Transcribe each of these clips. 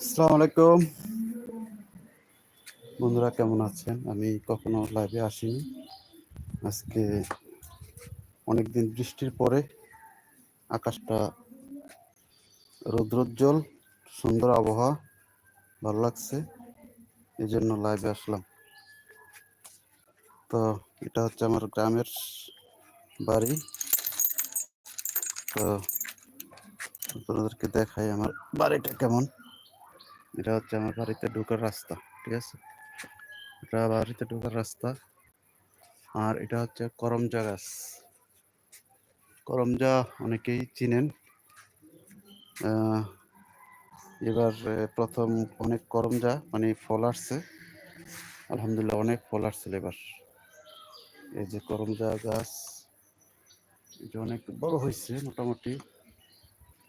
আসসালামু আলাইকুম বন্ধুরা কেমন আছেন? আমি কখনো লাইভে আসিনি। আজকে অনেকদিন বৃষ্টির পরে আকাশটা রৌদ্রোজ্জ্বল, সুন্দর আবহাওয়া, ভালো লাগছে এই জন্য লাইভে আসলাম। তো এটা হচ্ছে আমার গ্রামের বাড়ি। তো আপনাদেরকে দেখাই আমার বাড়িটা কেমন। এটা হচ্ছে আমার বাড়িতে ঢোকার রাস্তা, ঠিক আছে? এটা বাড়িতে ঢোকার রাস্তা। আর এটা হচ্ছে করমজা গাছ। করমজা অনেকেই চিনেন। এবার প্রথম অনেক করমজা মানে ফল আসছে। আলহামদুলিল্লাহ অনেক ফল আসছিল এবার। এই যে করমজা গাছ এটা অনেক বড় হয়েছে মোটামুটি।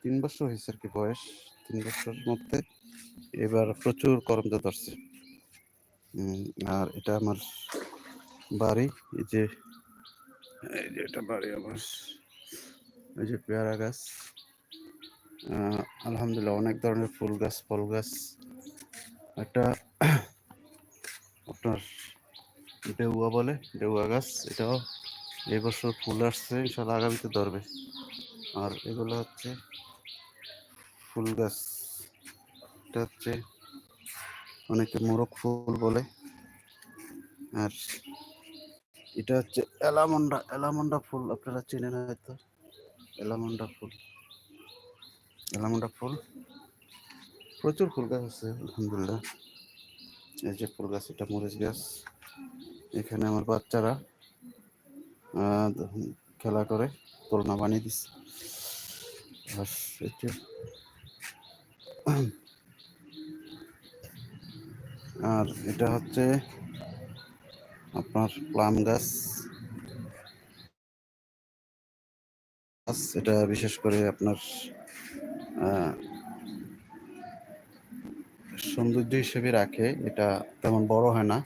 তিন বছর হয়েছে আর কি বয়স, তিন বছরের মধ্যে। এবার প্রচুর করমজা ধরছে। আর এটা আমার বাড়ি, এই যে এই যে এটা বাড়ি আমার, এই যে পেয়ারা গাছ। আলহামদুলিল্লাহ অনেক ধরনের ফুল গাছ, ফল গাছ। একটা আপনার ডেউয়া বলে ডেউয়া গাছ, এটাও এই বছর ফুল আসছে ইনশাল্লাহ আগামীতে ধরবে। আর এগুলো হচ্ছে ফুল গাছ। এটা হচ্ছে অনেকে মোরগ ফুল বলে। আর এটা হচ্ছে এলামন্ডা এলামন্ডা ফুল, আপনারা চেনেন হয়তো। এলামন্ডা ফুল। এলামন্ডা ফুল। প্রচুর ফুল গাছ আছে, আলহামদুলিল্লাহ। এই যে ফুল গাছ, এটা মরিচ গাছ। এখানে আমার বাচ্চারা খেলা করে, দোলনা বানিয়ে দিচ্ছে। আর এটা আর এটা হচ্ছে আপনার প্লাম গাছ। এটা বিশেষ করে আপনার সৌন্দর্য হিসেবে রাখে। এটা তেমন বড় হয় না।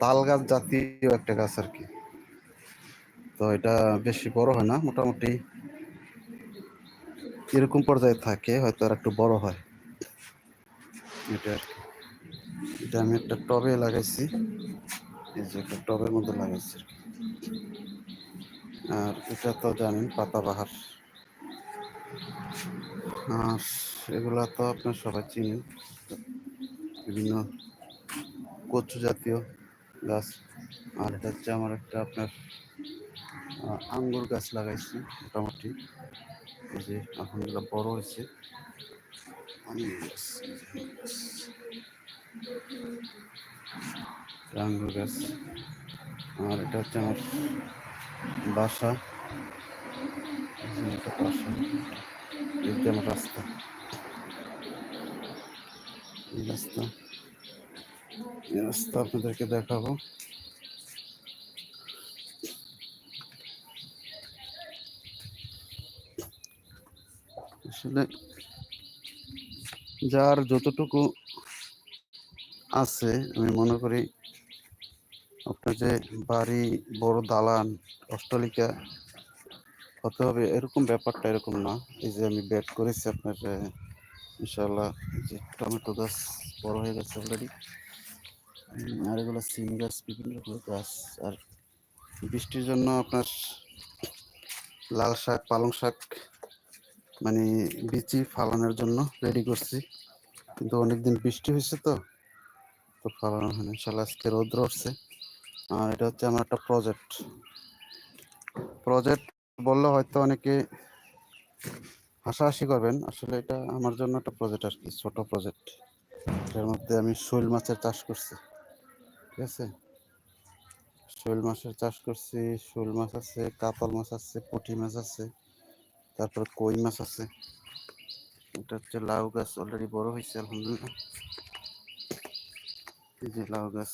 তাল গাছ জাতীয় একটা গাছ আর কি। তো এটা বেশি বড় হয় না, মোটামুটি এরকম পর্যায়ে থাকে, হয়তো আর একটু বড় হয়। এটা আর কি। এটা আমি একটা টবে লাগাইছি। এই যে একটা টবের মধ্যে লাগাইছি আর এটা তো জানেন পাতাবাহার আর এগুলা তো আপনার সবাই চিনেন। বিভিন্ন কচু জাতীয় গাছ। আর এটা হচ্ছে আমার একটা আপনার আঙ্গুর গাছ লাগাইছি মোটামুটি। এই যে আলহামদুলিল্লাহ বড় হয়েছে। গাছ আঙ্গুর গাছ। এটা আর এটা হচ্ছে আমার বাসা। একটা বাসা। এই আমার রাস্তা। এই রাস্তা। এই রাস্তা আপনাদেরকে দেখাবো। আসলে যার যতটুকু আছে, আমি মনে করি আপনার যে বাড়ি, বড় দালান, অট্টালিকা হতে হবে, এরকম ব্যাপারটা এরকম না। এই যে আমি বেড করেছি আপনার ইনশাল্লাহ যে টমেটো গাছ বড় হয়ে গেছে অলরেডি আর এগুলো সিম গাছ, বিভিন্ন রকমের গাছ, আর বৃষ্টির জন্য আপনার লাল শাক, পালং শাক মানে বিচি ফালানোর জন্য রেডি করছি। কিন্তু অনেকদিন বৃষ্টি হয়েছে তো তো হয়নি ইনশাল্লাহ আজকে রৌদ্র উঠছে। আর এটা হচ্ছে আমার একটা প্রজেক্ট প্রজেক্ট বললে হয়তো অনেকে হাসাহাসি করবেন। আসলে এটা আমার জন্য একটা প্রজেক্ট আর কি, ছোট প্রজেক্ট এটার মধ্যে আমি শৈল মাছের চাষ করছি, ঠিক আছে? শৈল মাছের চাষ করছি, শোল মাছ আছে, কাতল মাছ আছে, পুঁটি মাছ আছে, তারপর কই মাছ আছে। এটা হচ্ছে লাউ গাছ অলরেডি বড় হয়েছে আলহামদুলিল্লাহ। এই যে লাউ গাছ।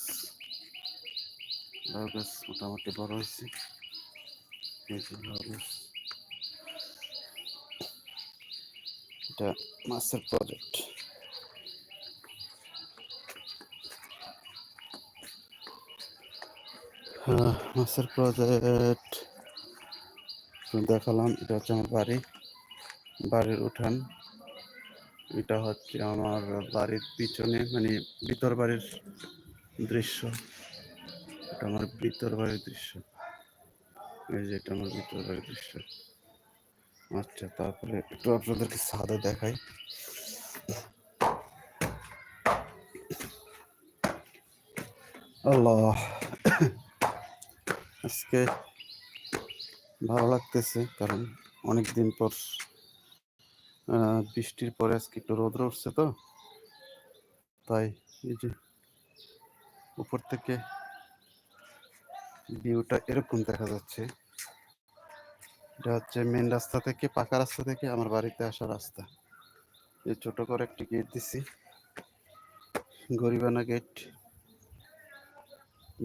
লাউ গাছ মোটামুটি বড় হয়েছে। এই যে লাউ গাছ। এটা মাছের প্রজেক্ট মাছের প্রজেক্ট দেখালাম। এটা হচ্ছে আমার বাড়ি। বাড়ির উঠান। এটা হচ্ছে আমার বাড়ির পিছনে মানে ভিতর বাড়ির দৃশ্য। এটা আমার ভিতর বাড়ির দৃশ্য। এই যে এটা আমার ভিতর বাড়ির দৃশ্য। আচ্ছা তারপরে একটু আপনাদেরকে ছাদে দেখাই। আল্লাহ, আজকে ভালো লাগতেছে, কারণ অনেক দিন পর বৃষ্টির পরে আজকে একটু রোদ্র উঠছে তো। তাই এই যে উপর থেকে ভিউটা এরকম দেখা যাচ্ছে। এটা হচ্ছে মেন রাস্তা থেকে, পাকা রাস্তা থেকে আমার বাড়িতে আসা রাস্তা। এই ছোট করে একটি গেট দিছি। গরিবানা গেট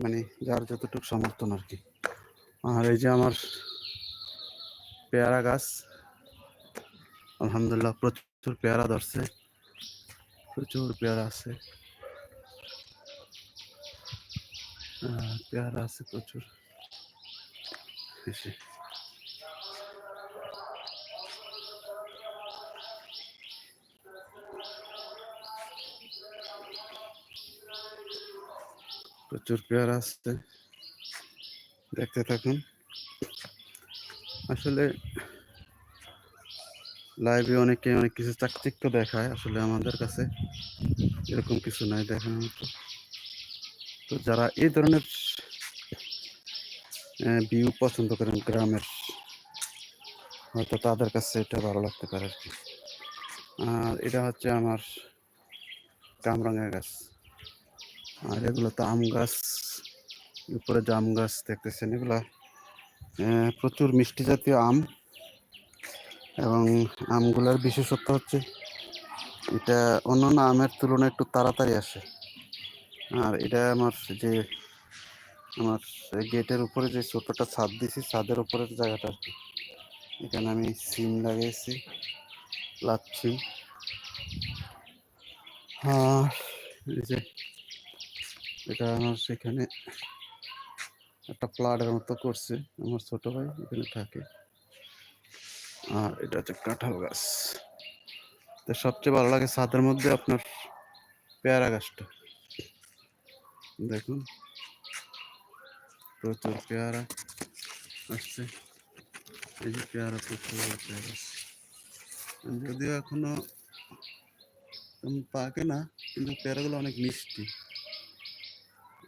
মানে যার যতটুকু সমর্থন আর কি। আর এই যে আমার পেয়ারা গাছ আলহামদুলিল্লাহ প্রচুর পেয়ারা ধরছে। প্রচুর পেয়ারা আছে। আহ, পেয়ারা আছে প্রচুর। বেশি প্রচুর পেয়ারা আসছে দেখতে থাকুন। আসলে লাইভে অনেকে অনেক কিছু চাকচিক্য দেখায় আসলে আমাদের কাছে। এরকম কিছু নাই দেখানোর মতো। তো যারা এই ধরনের ভিউ পছন্দ করেন গ্রামের, হয়তো তাদের কাছে এটা ভালো লাগতে পারে আর কি। আর এটা হচ্ছে আমার কামরাঙা গাছ। আর এগুলো তো আম গাছ, উপরে জাম গাছ দেখতেছেন, এগুলা প্রচুর মিষ্টি জাতীয় আম। এবং আমগুলার বিশেষত্ব হচ্ছে এটা অন্যান্য আমের তুলনায় একটু তাড়াতাড়ি আসে। আর এটা আমার যে আমার গেটের উপরে যে ছোটটা ছাদ দিছি ছাদের উপরের জায়গাটা আর কি। এখানে আমি সিম লাগিয়েছি, লাচ্ছি। আর এই যে এটা আমার সেখানে একটা প্লাটের মতো করছে, আমার ছোটো ভাই এখানে থাকে। আর এটা হচ্ছে কাঁঠাল গাছ। তো সবচেয়ে ভালো লাগে ছাদের মধ্যে আপনার পেয়ারা গাছটা। দেখুন, প্রচুর পেয়ারা আসছে। এই যে পেয়ারা, প্রচুর পেয়ারা। যদিও এখনও পাকে না, কিন্তু পেয়ারাগুলো অনেক মিষ্টি।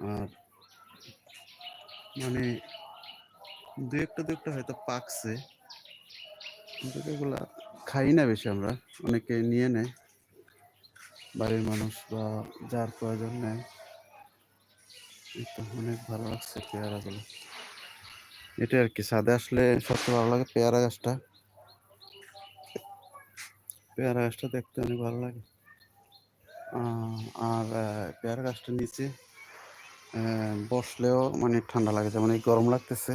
আর মানে দু একটা দু একটা হয়তো পাকছে। কিন্তু এগুলা খাই না বেশি আমরা। অনেকে নিয়ে নেয়। বাড়ির মানুষ বা যার প্রয়োজন নেয়। তো অনেক ভালো লাগছে পেয়ারাগুলো। এটা আর কি ছাদে আসলে সবচেয়ে ভালো লাগে পেয়ারা গাছটা। পেয়ারা গাছটা দেখতে অনেক ভালো লাগে। আর পেয়ারা গাছটার নিচে বসলেও মানে ঠান্ডা লাগে। যেমন এই গরম লাগতেছে।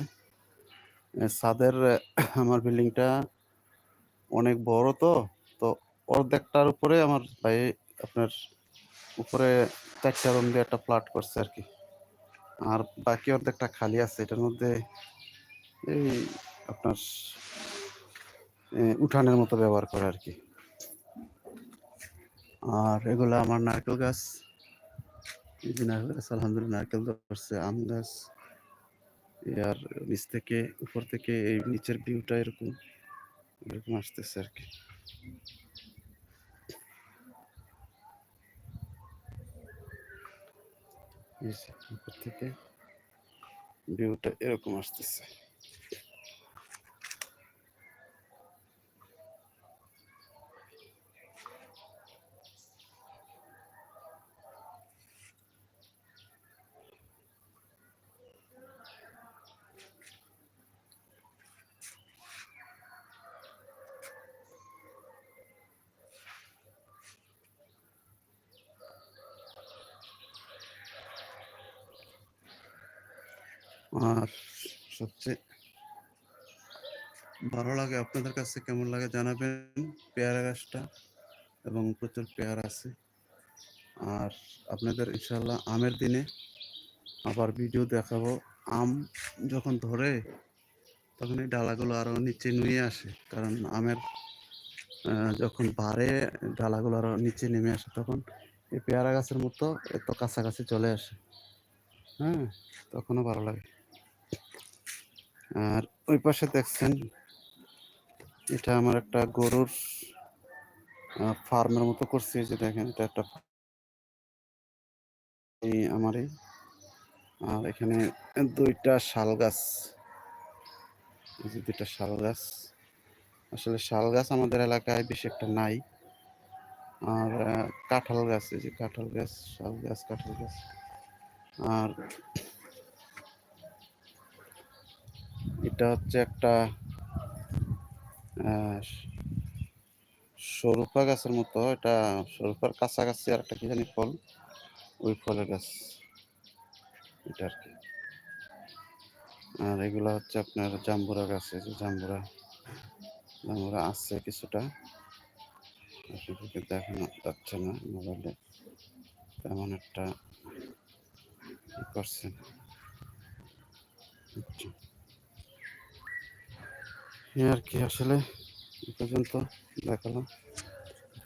ছাদের আমার বিল্ডিংটা অনেক বড় তো তো অর্ধেকটার উপরে আমার ভাই আপনার উপরে চারটা রুম দিয়ে একটা ফ্ল্যাট করছে আর কি। আর বাকি অর্ধেকটা খালি আছে, এটার মধ্যে এই আপনার উঠানের মতো ব্যবহার করে আর কি। আর এগুলো আমার নারকেল গাছ নারকেল গাছ, আলহামদুলিল্লাহ নারকেল ধরছে, আম গাছ আর নিচ থেকে, উপর থেকে এই নিচের ভিউটা এরকম। এরকম আসতেছে আর কি। থেকে ভিউটা এরকম আসতেছে। আর সবচেয়ে ভালো লাগে আপনাদের কাছে কেমন লাগে জানাবেন, পেয়ারা গাছটা এবং প্রচুর পেয়ারা আছে। আর আপনাদের ইনশাল্লাহ আমের দিনে আবার ভিডিও দেখাবো। আম যখন ধরে তখন এই ডালাগুলো আরও নিচে নিয়ে আসে, কারণ আমের যখন বাড়ে ডালাগুলো আরও নিচে নেমে আসে, তখন এই পেয়ারা গাছের মতো এত কাছাকাছি চলে আসে। হ্যাঁ তখনও ভালো লাগে। আর ওই পাশে দেখছেন, এটা আমার একটা গরুর ফার্মের মতো করছি যে দেখেন, এটা একটা আমারই। আর এখানে দুইটা শাল গাছ দুইটা শাল গাছ। আসলে শাল গাছ আমাদের এলাকায় বেশি একটা নাই। আর কাঁঠাল গাছ, এই যে কাঁঠাল গাছ, শাল গাছ, কাঁঠাল গাছ। আর এটা হচ্ছে একটা সরুপা গাছের মতো। এটা সরুপার কাছাকাছি আর একটা কি জানি ফল। ওই ফলের গাছ। এটা আর কি। আর এগুলা হচ্ছে আপনার জাম্বুরা গাছ। এই যে জাম্বুরা জাম্বুরা আছে কিছুটা। দেখানো যাচ্ছে না মোবাইলে। তেমন একটা ই করছে। না। আচ্ছা। আর কি, আসলে পর্যন্ত দেখালাম।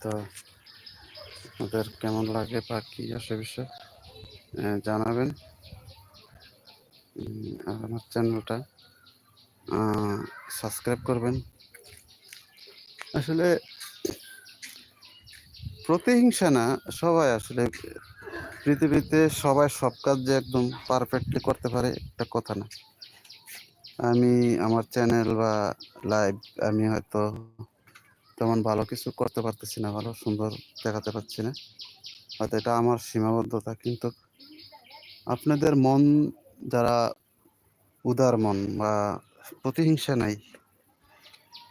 তো আপনাদের কেমন লাগে বা কি আসে বিষয় জানাবেন। আর আমার চ্যানেলটা সাবস্ক্রাইব করবেন। আসলে প্রতিহিংসা না, সবাই আসলে পৃথিবীতে সবাই সব কাজ যে একদম পারফেক্টলি করতে পারে, একটা কথা না। আমি আমার চ্যানেল বা লাইভ আমি হয়তো তেমন ভালো কিছু করতে পারতেছি না, ভালো সুন্দর দেখাতে পারছি না। হয়তো এটা আমার সীমাবদ্ধতা, কিন্তু আপনাদের মন যারা উদার মন বা প্রতিহিংসা নাই,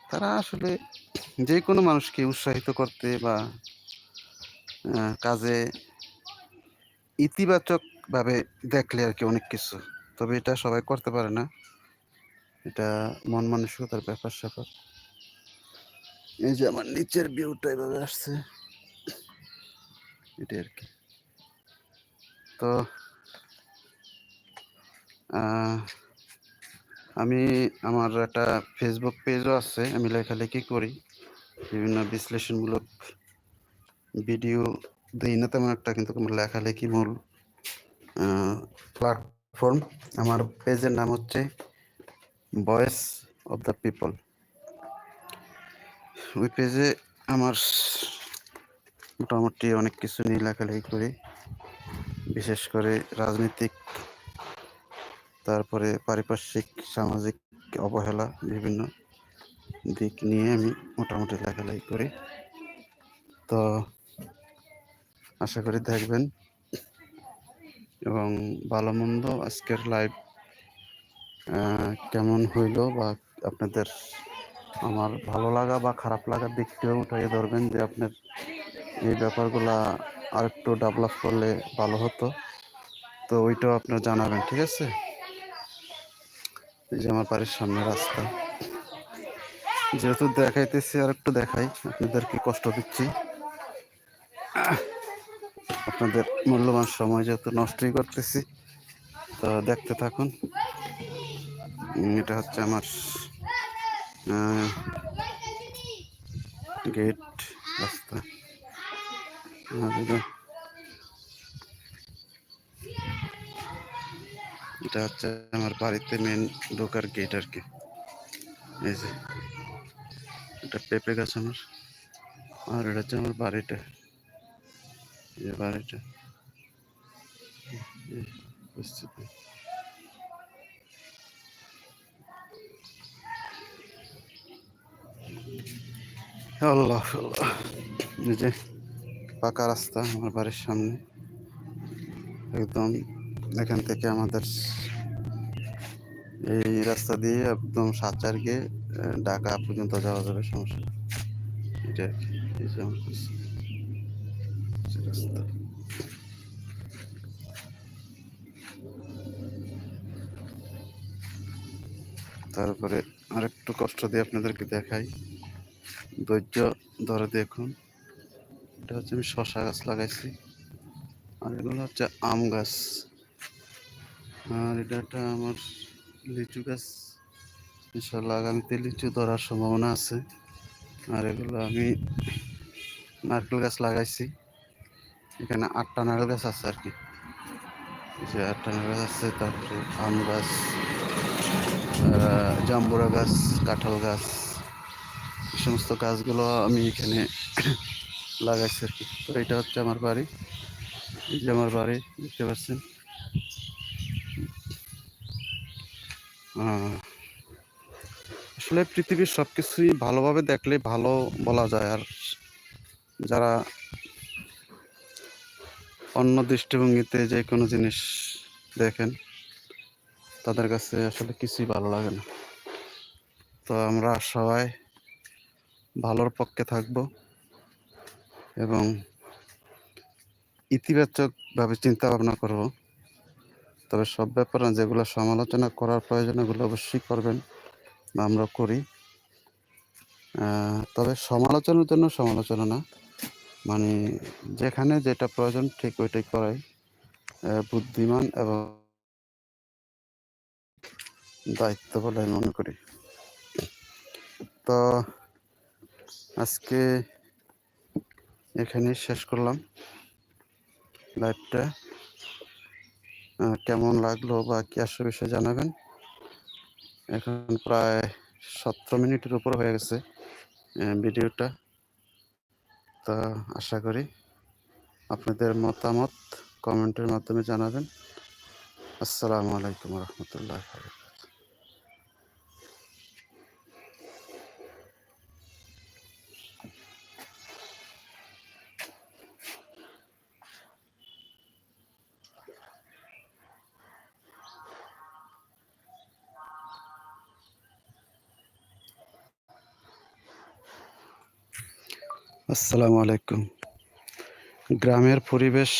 তারা আসলে যে কোনো মানুষকে উৎসাহিত করতে বা কাজে ইতিবাচকভাবে দেখলে আর কি অনেক কিছু। তবে এটা সবাই করতে পারে না। এটা মন মানসিকতার ব্যাপার স্যাপার। এই যে আমার নিচের ভিউটা এভাবে আসছে, এটাই আর কি। তো আমি আমার একটা ফেসবুক পেজও আছে, আমি লেখালেখি করি। বিভিন্ন বিশ্লেষণমূলক ভিডিও দিই না, তেমন একটা কিন্তু আমার লেখালেখি মূল প্ল্যাটফর্ম আমার পেজের নাম হচ্ছে ভয়েস অফ দ্য পিপল। ওই পেজে আমার মোটামুটি অনেক কিছু নিয়ে লেখালেখি করি। বিশেষ করে রাজনৈতিক, তারপরে পারিপার্শ্বিক, সামাজিক অবহেলা, বিভিন্ন দিক নিয়ে আমি মোটামুটি লেখালেখি করি। তো আশা করি দেখবেন। এবং ভালো মন্দ আজকের লাইভ কেমন হইল বা আপনাদের আমার ভালো লাগা বা খারাপ লাগার দিকটিও উঠাইয়ে ধরবেন যে আপনার এই ব্যাপারগুলা আরেকটু ডেভেলপ করলে ভালো হতো। তো ওইটাও আপনার জানাবেন, ঠিক আছে? এই যে আমার বাড়ির সামনে রাস্তা। যেহেতু দেখাইতেছি আর একটু দেখাই আপনাদেরকে কষ্ট দিচ্ছি? আপনাদের মূল্যবান সময় যেহেতু নষ্টই করতেছি, তো দেখতে থাকুন। এটা হচ্ছে আমার গেট রাস্তা। আর এটা- এটা হচ্ছে আমার বাড়িতে মেন ঢোকার গেট আর কি। এই যে, এটা পেঁপে গাছ আমার। আর এটা হচ্ছে আমার বাড়িটা। এই যে বাড়িটা। এই পরিস্থিতি। আল্লাহ আল্লাহ যে পাকা রাস্তা আমার বাড়ির সামনে। একদম এখান থেকে আমাদের এই রাস্তা দিয়ে একদম সাতচার গিয়ে ঢাকা পর্যন্ত যাওয়া যাবে, সমস্যা। এটা রাস্তা। তারপরে আরেকটু কষ্ট দিয়ে আপনাদেরকে দেখাই। ধৈর্য ধরে দেখুন। এটা হচ্ছে আমি শশা গাছ লাগাইছি। আর এগুলো হচ্ছে আম গাছ। আর এটা একটা আমার লিচু গাছ। ইনশাল্লাহ আগামীতে লিচু ধরার সম্ভাবনা আছে। আর এগুলো আমি নারকেল গাছ লাগাইছি। এখানে আটটা নারকেল গাছ আছে আর কি। যে আটটা নারকেল গাছ আছে, তারপরে আম গাছ জাম্বুরা গাছ, কাঁঠাল গাছ। সমস্ত গাছগুলো আমি এখানে লাগাইছি আর কি। তো এটা হচ্ছে আমার বাড়ি। এই যে আমার বাড়ি, দেখতে পাচ্ছেন। আসলে পৃথিবীর সব কিছুই ভালোভাবে দেখলে ভালো বলা যায়। আর যারা অন্য দৃষ্টিভঙ্গিতে যে কোনো জিনিস দেখেন, তাদের কাছে আসলে কিছুই ভালো লাগে না। তো আমরা সবাই ভালোর পক্ষে থাকব এবং ইতিবাচকভাবে চিন্তা ভাবনা করব। তবে সব ব্যাপারে যেগুলো সমালোচনা করার প্রয়োজন, এগুলো অবশ্যই করবেন বা আমরা করি। তবে সমালোচনার জন্য সমালোচনা না। মানে যেখানে যেটা প্রয়োজন ঠিক ওইটাই করাই। বুদ্ধিমান এবং দায়িত্ব বলে আমি মনে করি। তো আজকে এখানেই শেষ করলাম লাইভটা। কেমন লাগল বা কি আসলে বিষয়ে জানাবেন? এখন প্রায় সতেরো মিনিটের উপর হয়ে গেছে ভিডিওটা। তা আশা করি আপনাদের মতামত কমেন্টের মাধ্যমে জানাবেন। আসসালামু আলাইকুম রহমতুল্লাহ আসসালামু আলাইকুম। গ্রামের পরিবেশ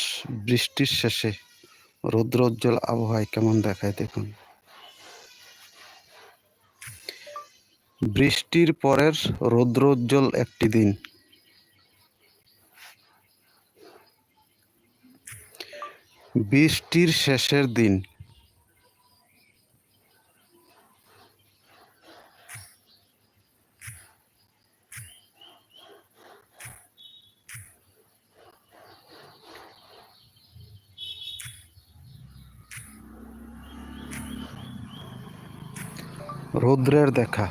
বৃষ্টির শেষে রৌদ্রোজ্জ্বল আবহাওয়ায় কেমন দেখায় দেখুন। বৃষ্টির পরের রৌদ্রোজ্জ্বল একটি দিন। বৃষ্টির শেষের দিন রৌদ্রের দেখা।